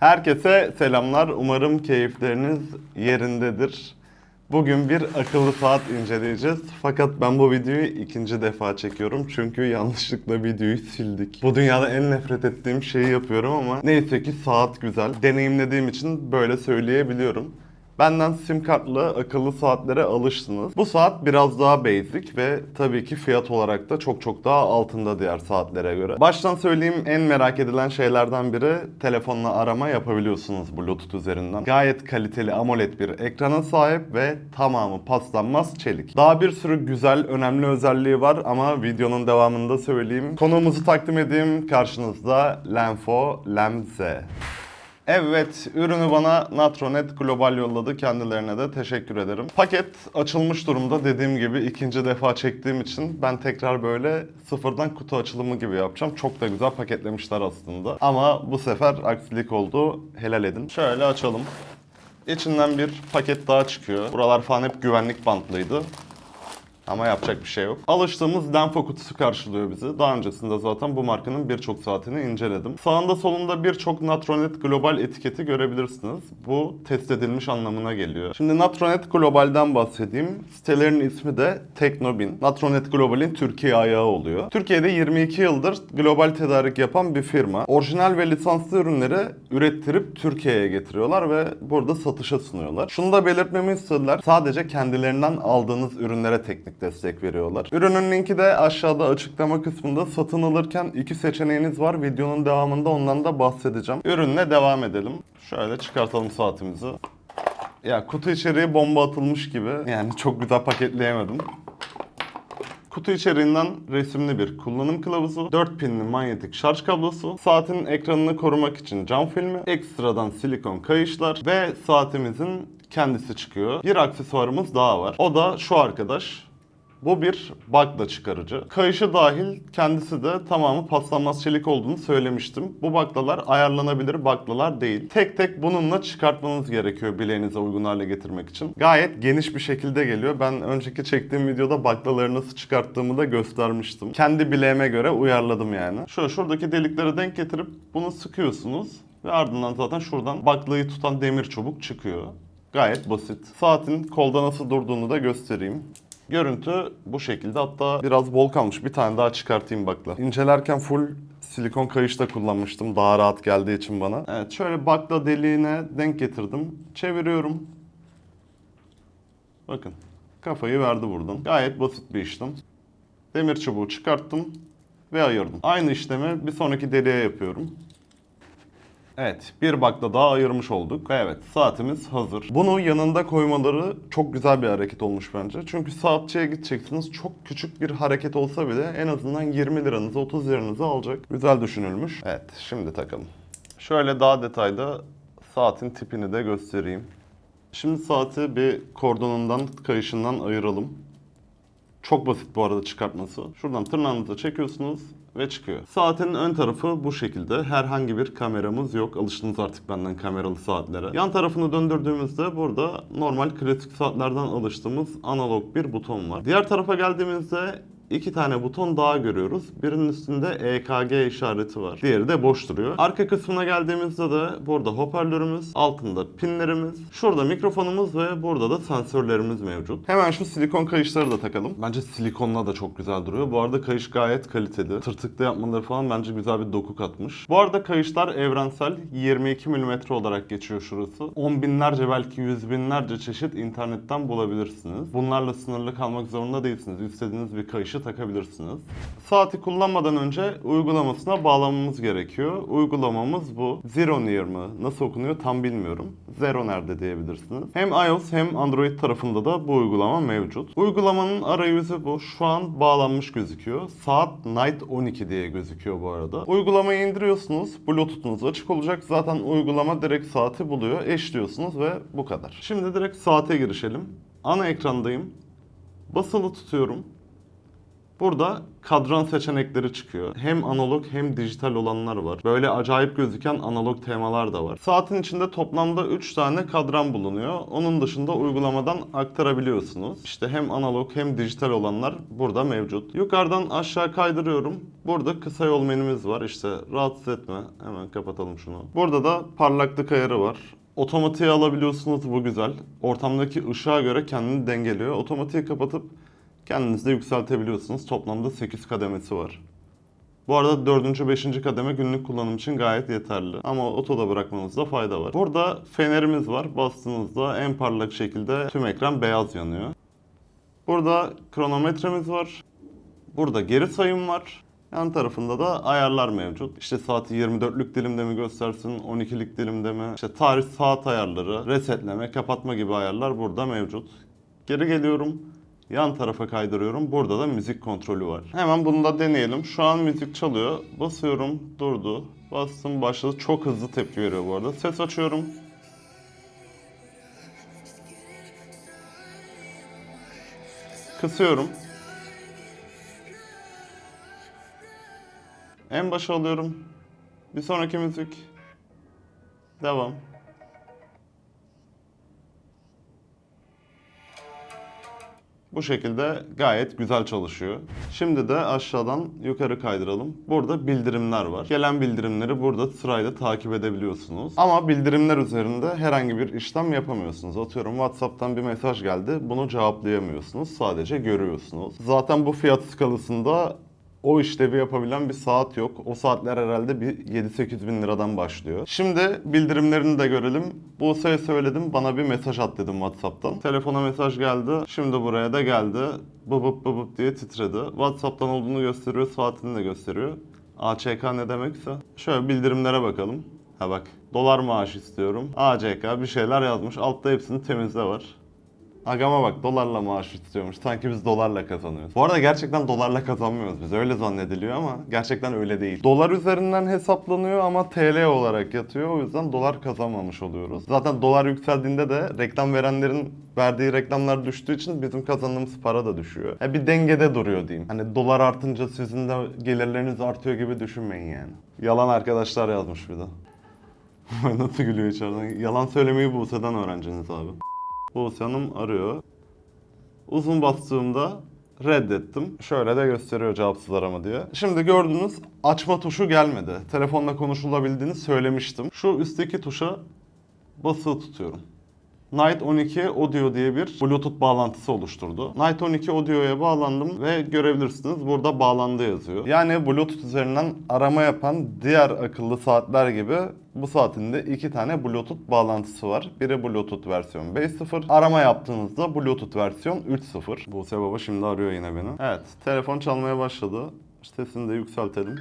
Herkese selamlar. Umarım keyifleriniz yerindedir. Bugün bir akıllı saat inceleyeceğiz. Fakat ben bu videoyu ikinci defa çekiyorum. Çünkü yanlışlıkla videoyu sildik. Bu dünyada en nefret ettiğim şeyi yapıyorum ama neyse ki saat güzel. Deneyimlediğim için böyle söyleyebiliyorum. Benden sim kartlı akıllı saatlere alıştınız. Bu saat biraz daha basic ve tabii ki fiyat olarak da çok çok daha altında diğer saatlere göre. Baştan söyleyeyim en merak edilen şeylerden biri telefonla arama yapabiliyorsunuz Bluetooth üzerinden. Gayet kaliteli AMOLED bir ekrana sahip ve tamamı paslanmaz çelik. Daha bir sürü güzel, önemli özelliği var ama videonun devamında söyleyeyim. Konuğumuzu takdim edeyim. Karşınızda Lenfo Lem-Z. Evet, ürünü bana Natronet Global yolladı. Kendilerine de teşekkür ederim. Paket açılmış durumda. Dediğim gibi ikinci defa çektiğim için ben tekrar böyle sıfırdan kutu açılımı gibi yapacağım. Çok da güzel paketlemişler aslında. Ama bu sefer aksilik oldu. Helal edin. Şöyle açalım. İçinden bir paket daha çıkıyor. Buralar falan hep güvenlik bantlıydı. Ama yapacak bir şey yok. Alıştığımız Denfo kutusu karşılıyor bizi. Daha öncesinde zaten bu markanın birçok saatini inceledim. Sağında solunda birçok Natronet Global etiketi görebilirsiniz. Bu test edilmiş anlamına geliyor. Şimdi Natronet Global'den bahsedeyim. Sitelerin ismi de Teknobin. Natronet Global'in Türkiye ayağı oluyor. Türkiye'de 22 yıldır global tedarik yapan bir firma. Orijinal ve lisanslı ürünleri ürettirip Türkiye'ye getiriyorlar ve burada satışa sunuyorlar. Şunu da belirtmemi istediler. Sadece kendilerinden aldığınız ürünlere teknik destek veriyorlar. Ürünün linki de aşağıda açıklama kısmında satın alırken iki seçeneğiniz var. Videonun devamında ondan da bahsedeceğim. Ürünle devam edelim. Şöyle çıkartalım saatimizi. Ya kutu içeriği bomba atılmış gibi. Yani çok güzel paketleyemedim. Kutu içeriğinden resimli bir kullanım kılavuzu, 4 pinli manyetik şarj kablosu, saatin ekranını korumak için cam filmi, ekstradan silikon kayışlar ve saatimizin kendisi çıkıyor. Bir aksesuarımız daha var. O da şu arkadaş. Bu bir bakla çıkarıcı. Kayışı dahil kendisi de tamamı paslanmaz çelik olduğunu söylemiştim. Bu baklalar ayarlanabilir baklalar değil. Tek tek bununla çıkartmanız gerekiyor bileğinize uygun hale getirmek için. Gayet geniş bir şekilde geliyor. Ben önceki çektiğim videoda baklaları nasıl çıkarttığımı da göstermiştim. Kendi bileğime göre uyarladım yani. Şöyle şuradaki delikleri denk getirip bunu sıkıyorsunuz. Ve ardından zaten şuradan baklayı tutan demir çubuk çıkıyor. Gayet basit. Saatin kolda nasıl durduğunu da göstereyim. Görüntü bu şekilde. Hatta biraz bol kalmış. Bir tane daha çıkartayım bakla. İncelerken full silikon kayışta kullanmıştım. Daha rahat geldiği için bana. Evet şöyle bakla deliğine denk getirdim. Çeviriyorum. Bakın. Kafayı verdi buradan. Gayet basit bir işlem. Demir çubuğu çıkarttım ve ayırdım. Aynı işlemi bir sonraki deliğe yapıyorum. Evet, bir bakla daha ayırmış olduk. Ve Evet, saatimiz hazır. Bunu yanında koymaları çok güzel bir hareket olmuş bence. Çünkü saatçiye gideceksiniz. Çok küçük bir hareket olsa bile en azından 20 liranızı, 30 liranızı alacak. Güzel düşünülmüş. Evet, şimdi takalım. Şöyle daha detaylı saatin tipini de göstereyim. Şimdi saati bir kordonundan, kayışından ayıralım. Çok basit bu arada çıkartması. Şuradan tırnağınızı çekiyorsunuz ve çıkıyor. Saatin ön tarafı bu şekilde. Herhangi bir kameramız yok. Alıştınız artık benden kameralı saatlere. Yan tarafını döndürdüğümüzde burada normal klasik saatlerden alıştığımız analog bir buton var. Diğer tarafa geldiğimizde iki tane buton daha görüyoruz. Birinin üstünde EKG işareti var. Diğeri de boş duruyor. Arka kısmına geldiğimizde de burada hoparlörümüz, altında pinlerimiz, şurada mikrofonumuz ve burada da sensörlerimiz mevcut. Hemen şu silikon kayışları da takalım. Bence silikonla da çok güzel duruyor. Bu arada kayış gayet kaliteli. Tırtıklı yapmaları falan bence güzel bir doku katmış. Bu arada kayışlar evrensel 22 mm olarak geçiyor şurası. On binlerce belki yüz binlerce çeşit internetten bulabilirsiniz. Bunlarla sınırlı kalmak zorunda değilsiniz. İstediğiniz bir kayışı takabilirsiniz. Saati kullanmadan önce uygulamasına bağlamamız gerekiyor. Uygulamamız bu. Zero Near mı? Nasıl okunuyor tam bilmiyorum. Zero nerede diyebilirsiniz. Hem iOS hem Android tarafında da bu uygulama mevcut. Uygulamanın arayüzü bu. Şu an bağlanmış gözüküyor. Saat Night 12 diye gözüküyor bu arada. Uygulamayı indiriyorsunuz. Bluetooth'unuz açık olacak. Zaten uygulama direkt saati buluyor. Eşliyorsunuz ve bu kadar. Şimdi direkt saate girişelim. Ana ekrandayım. Basılı tutuyorum. Burada kadran seçenekleri çıkıyor. Hem analog hem dijital olanlar var. Böyle acayip gözüken analog temalar da var. Saatin içinde toplamda 3 tane kadran bulunuyor. Onun dışında uygulamadan aktarabiliyorsunuz. İşte hem analog hem dijital olanlar burada mevcut. Yukarıdan aşağı kaydırıyorum. Burada kısa yol menümüz var. İşte rahatsız etme. Hemen kapatalım şunu. Burada da parlaklık ayarı var. Otomatiğe alabiliyorsunuz bu güzel. Ortamdaki ışığa göre kendini dengeliyor. Otomatiği kapatıp kendiniz de yükseltebiliyorsunuz. Toplamda 8 kademesi var. Bu arada 4. 5. kademe günlük kullanım için gayet yeterli. Ama otoda bırakmanızda fayda var. Burada fenerimiz var. Bastığınızda en parlak şekilde tüm ekran beyaz yanıyor. Burada kronometremiz var. Burada geri sayım var. Yan tarafında da ayarlar mevcut. İşte saati 24'lük dilimde mi göstersin, 12'lik dilimde mi? İşte tarih saat ayarları, resetleme, kapatma gibi ayarlar burada mevcut. Geri geliyorum. Yan tarafa kaydırıyorum. Burada da müzik kontrolü var. Hemen bunu da deneyelim. Şu an müzik çalıyor. Basıyorum. Durdu. Bastım başladı. Çok hızlı tepki veriyor bu arada. Ses açıyorum. Kısıyorum. En başa alıyorum. Bir sonraki müzik. Devam. Bu şekilde gayet güzel çalışıyor. Şimdi de aşağıdan yukarı kaydıralım. Burada bildirimler var. Gelen bildirimleri burada sırayla takip edebiliyorsunuz. Ama bildirimler üzerinde herhangi bir işlem yapamıyorsunuz. Atıyorum WhatsApp'tan bir mesaj geldi. Bunu cevaplayamıyorsunuz. Sadece görüyorsunuz. Zaten bu fiyat skalasında o işlevi yapabilen bir saat yok. O saatler herhalde bir 7-8 bin liradan başlıyor. Şimdi bildirimlerini de görelim. Buse'ye söyledim bana bir mesaj at dedim Whatsapp'tan. Telefona mesaj geldi. Şimdi buraya da geldi. Bıbıp bıbıp diye titredi. Whatsapp'tan olduğunu gösteriyor, saatini de gösteriyor. AÇK ne demekse. Şöyle bildirimlere bakalım. Ha bak. Dolar maaş istiyorum. ACK bir şeyler yazmış. Altta hepsini temizle var. Agama bak dolarla maaş istiyormuş. Sanki biz dolarla kazanıyoruz. Bu arada gerçekten dolarla kazanmıyoruz biz. Öyle zannediliyor ama gerçekten öyle değil. Dolar üzerinden hesaplanıyor ama TL olarak yatıyor. O yüzden dolar kazanmamış oluyoruz. Zaten dolar yükseldiğinde de reklam verenlerin verdiği reklamlar düştüğü için bizim kazandığımız para da düşüyor. E bir dengede duruyor diyeyim. Hani dolar artınca sizin de gelirleriniz artıyor gibi düşünmeyin yani. Yalan arkadaşlar yazmış bir de. Nasıl gülüyor içeriden? Yalan söylemeyi Buse'den öğreneceksiniz abi. Buse Hanım arıyor. Uzun bastığımda reddettim. Şöyle de gösteriyor cevapsız arama diye. Şimdi gördünüz açma tuşu gelmedi. Telefonla konuşulabildiğini söylemiştim. Şu üstteki tuşa basılı tutuyorum. Night 12 Audio diye bir Bluetooth bağlantısı oluşturdu. Night 12 Audio'ya bağlandım ve görebilirsiniz burada bağlandı yazıyor. Yani Bluetooth üzerinden arama yapan diğer akıllı saatler gibi bu saatin de iki tane Bluetooth bağlantısı var. Biri Bluetooth versiyon 5.0. Arama yaptığınızda Bluetooth versiyon 3.0. Buse Baba şimdi arıyor yine beni. Evet telefon çalmaya başladı. Sesini de yükseltelim.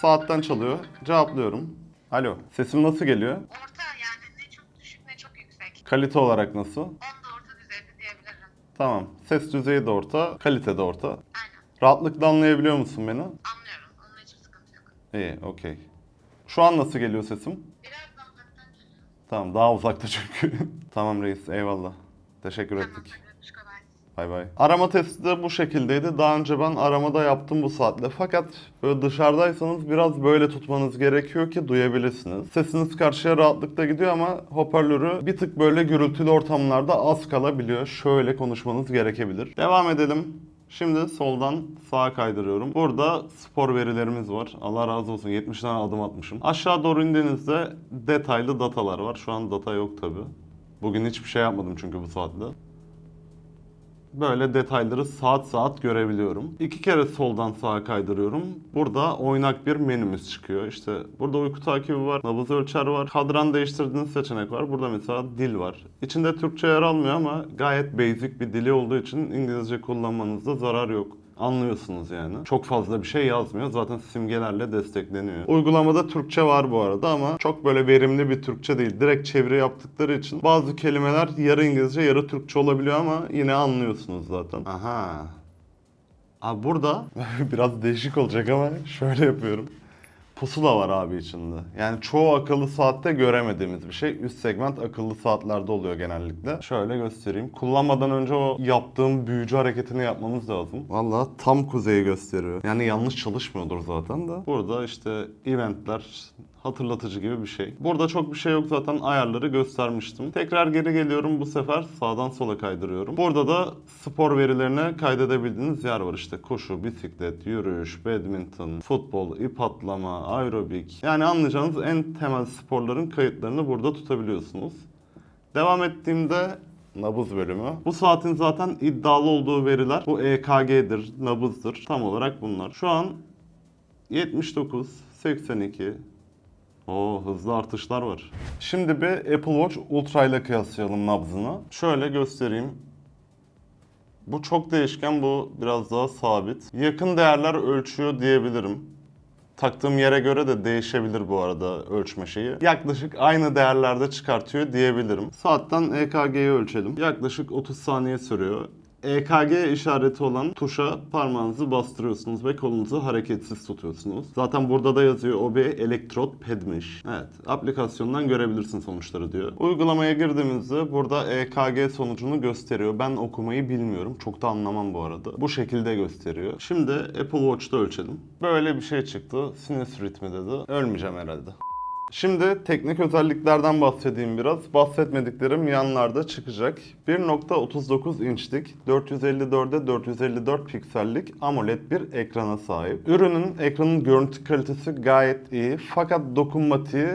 Saatten çalıyor. Cevaplıyorum. Alo. Sesim nasıl geliyor? Orta yani ne çok düşük ne çok yüksek. Kalite olarak nasıl? 10 da orta düzeyde diyebilirim. Tamam. Ses düzeyi de orta, kalite de orta. Aynen. Rahatlıkla anlayabiliyor musun beni? Anlıyorum. Onun hiçbir sıkıntı yok. İyi, okey. Şu an nasıl geliyor sesim? Biraz daha uzaktan geliyor. Tamam, daha uzakta çünkü. tamam reis, eyvallah. Teşekkür Tamam ettik. kolay. Bay bay. Arama testi de bu şekildeydi. Daha önce ben aramada yaptım bu saatle. Fakat böyle dışarıdaysanız biraz böyle tutmanız gerekiyor ki duyabilirsiniz. Sesiniz karşıya rahatlıkla gidiyor ama hoparlörü bir tık böyle gürültülü ortamlarda az kalabiliyor. Şöyle konuşmanız gerekebilir. Devam edelim. Şimdi soldan sağa kaydırıyorum. Burada spor verilerimiz var. Allah razı olsun 70 tane adım atmışım. Aşağı doğru indiğinizde detaylı datalar var. Şu an data yok tabi. Bugün hiçbir şey yapmadım çünkü bu saatte böyle detayları saat saat görebiliyorum. İki kere soldan sağa kaydırıyorum. Burada oynak bir menümüz çıkıyor. İşte burada uyku takibi var, nabız ölçer var, kadran değiştirdiğiniz seçenek var. Burada mesela dil var. İçinde Türkçe yer almıyor ama gayet basic bir dili olduğu için İngilizce kullanmanızda zarar yok. Anlıyorsunuz yani. Çok fazla bir şey yazmıyor. Zaten simgelerle destekleniyor. Uygulamada Türkçe var bu arada ama çok böyle verimli bir Türkçe değil. Direkt çeviri yaptıkları için bazı kelimeler yarı İngilizce yarı Türkçe olabiliyor ama yine anlıyorsunuz zaten. Aha. Abi burada biraz değişik olacak ama şöyle yapıyorum. Pusula var abi içinde. Yani çoğu akıllı saatte göremediğimiz bir şey. Üst segment akıllı saatlerde oluyor genellikle. Şöyle göstereyim. Kullanmadan önce o yaptığım büyücü hareketini yapmamız lazım. Valla tam kuzeyi gösteriyor. Yani yanlış çalışmıyordur zaten de. Burada işte eventler, hatırlatıcı gibi bir şey. Burada çok bir şey yok zaten ayarları göstermiştim. Tekrar geri geliyorum bu sefer sağdan sola kaydırıyorum. Burada da spor verilerine kaydedebildiğiniz yer var işte. Koşu, bisiklet, yürüyüş, badminton, futbol, ip atlama, aerobik. Yani anlayacağınız en temel sporların kayıtlarını burada tutabiliyorsunuz. Devam ettiğimde nabız bölümü. Bu saatin zaten iddialı olduğu veriler bu EKG'dir, nabızdır. Tam olarak bunlar. Şu an 79, 82, Oo hızlı artışlar var. Şimdi bir Apple Watch Ultra ile kıyaslayalım nabzını. Şöyle göstereyim. Bu çok değişken, bu biraz daha sabit. Yakın değerler ölçüyor diyebilirim. Taktığım yere göre de değişebilir bu arada ölçme şeyi. Yaklaşık aynı değerlerde çıkartıyor diyebilirim. Saatten EKG'yi ölçelim. Yaklaşık 30 saniye sürüyor. EKG işareti olan tuşa parmağınızı bastırıyorsunuz ve kolunuzu hareketsiz tutuyorsunuz. Zaten burada da yazıyor o bir elektrot pedmiş. Evet, aplikasyondan görebilirsin sonuçları diyor. Uygulamaya girdiğimizde burada EKG sonucunu gösteriyor. Ben okumayı bilmiyorum. Çok da anlamam bu arada. Bu şekilde gösteriyor. Şimdi Apple Watch'ta ölçelim. Böyle bir şey çıktı. Sinüs ritmi dedi. Ölmeyeceğim herhalde. Şimdi teknik özelliklerden bahsedeyim biraz. Bahsetmediklerim yanlarda çıkacak. 1.39 inçlik 454'e 454 piksellik AMOLED bir ekrana sahip. Ürünün ekranın görüntü kalitesi gayet iyi fakat dokunmatiği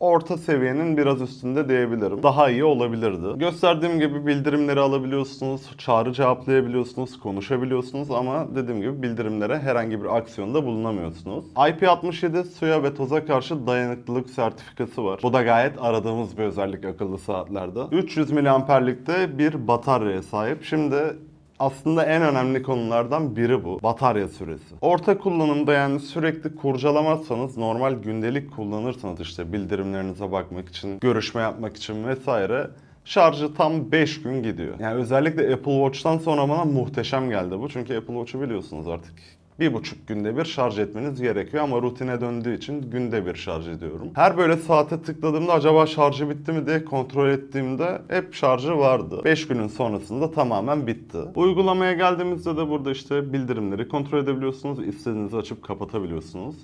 orta seviyenin biraz üstünde diyebilirim. Daha iyi olabilirdi. Gösterdiğim gibi bildirimleri alabiliyorsunuz, çağrı cevaplayabiliyorsunuz, konuşabiliyorsunuz ama dediğim gibi bildirimlere herhangi bir aksiyonda bulunamıyorsunuz. IP67 suya ve toza karşı dayanıklılık sertifikası var. Bu da gayet aradığımız bir özellik akıllı saatlerde. 300 miliamperlikte bir bataryaya sahip. Şimdi aslında en önemli konulardan biri bu. Batarya süresi. Orta kullanımda yani sürekli kurcalamazsanız normal gündelik kullanırsanız işte bildirimlerinize bakmak için, görüşme yapmak için vesaire şarjı tam 5 gün gidiyor. Yani özellikle Apple Watch'tan sonra bana muhteşem geldi bu. Çünkü Apple Watch'u biliyorsunuz artık. Bir buçuk günde bir şarj etmeniz gerekiyor ama rutine döndüğü için günde bir şarj ediyorum. Her böyle saate tıkladığımda acaba şarjı bitti mi diye kontrol ettiğimde hep şarjı vardı. 5 günün sonrasında tamamen bitti. Uygulamaya geldiğimizde de burada işte bildirimleri kontrol edebiliyorsunuz. İstediğinizi açıp kapatabiliyorsunuz.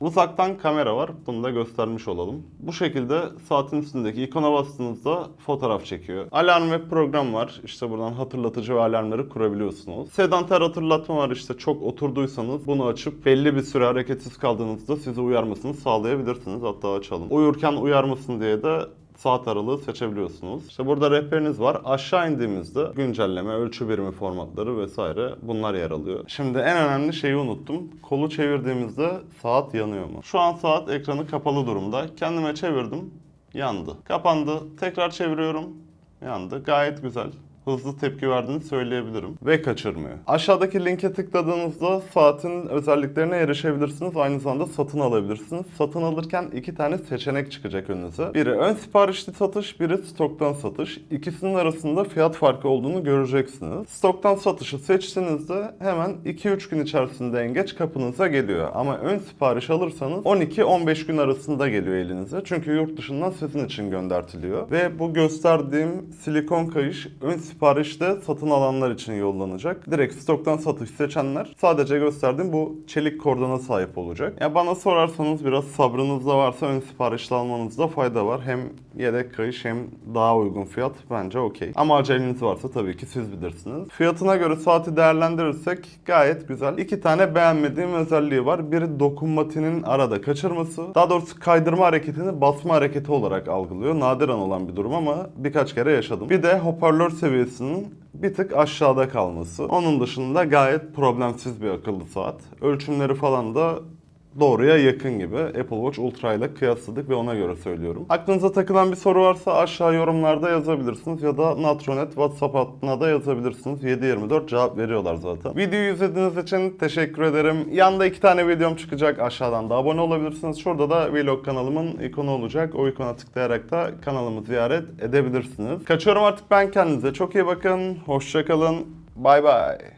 Uzaktan kamera var. Bunu da göstermiş olalım. Bu şekilde saatin üstündeki ikona bastığınızda fotoğraf çekiyor. Alarm ve program var. İşte buradan hatırlatıcı ve alarmları kurabiliyorsunuz. Sedanter hatırlatma var. İşte çok oturduysanız bunu açıp belli bir süre hareketsiz kaldığınızda sizi uyarmasını sağlayabilirsiniz. Hatta açalım. Uyurken uyarmasın diye de saat aralığı seçebiliyorsunuz. İşte burada rehberiniz var. Aşağı indiğimizde güncelleme, ölçü birimi formatları vesaire bunlar yer alıyor. Şimdi en önemli şeyi unuttum. Kolu çevirdiğimizde saat yanıyor mu? Şu an saat ekranı kapalı durumda. Kendime çevirdim. Yandı. Kapandı. Tekrar çeviriyorum. Yandı. Gayet güzel hızlı tepki verdiğini söyleyebilirim. Ve kaçırmıyor. Aşağıdaki linke tıkladığınızda saatin özelliklerine erişebilirsiniz. Aynı zamanda satın alabilirsiniz. Satın alırken iki tane seçenek çıkacak önünüze. Biri ön siparişli satış, biri stoktan satış. İkisinin arasında fiyat farkı olduğunu göreceksiniz. Stoktan satışı seçtiğinizde hemen 2-3 gün içerisinde en geç kapınıza geliyor. Ama ön sipariş alırsanız 12-15 gün arasında geliyor elinize. Çünkü yurt dışından sizin için göndertiliyor. Ve bu gösterdiğim silikon kayış ön siparişte satın alanlar için yollanacak. Direkt stoktan satış seçenler sadece gösterdiğim bu çelik kordona sahip olacak. Ya bana sorarsanız biraz sabrınız da varsa ön siparişle almanızda fayda var. Hem yedek kayış hem daha uygun fiyat bence okey. Ama aceleniz varsa tabii ki siz bilirsiniz. Fiyatına göre saati değerlendirirsek gayet güzel. İki tane beğenmediğim özelliği var. Biri dokunmatinin arada kaçırması. Daha doğrusu kaydırma hareketini basma hareketi olarak algılıyor. Nadiren olan bir durum ama birkaç kere yaşadım. Bir de hoparlör seviyesinin bir tık aşağıda kalması. Onun dışında gayet problemsiz bir akıllı saat. Ölçümleri falan da doğruya yakın gibi Apple Watch Ultra ile kıyasladık ve ona göre söylüyorum. Aklınıza takılan bir soru varsa aşağı yorumlarda yazabilirsiniz ya da Natronet WhatsApp hattına da yazabilirsiniz. 724 cevap veriyorlar zaten. Videoyu izlediğiniz için teşekkür ederim. Yanda iki tane videom çıkacak. Aşağıdan da abone olabilirsiniz. Şurada da vlog kanalımın ikonu olacak. O ikona tıklayarak da kanalımı ziyaret edebilirsiniz. Kaçıyorum artık ben kendinize. Çok iyi bakın. Hoşçakalın. Bay bay.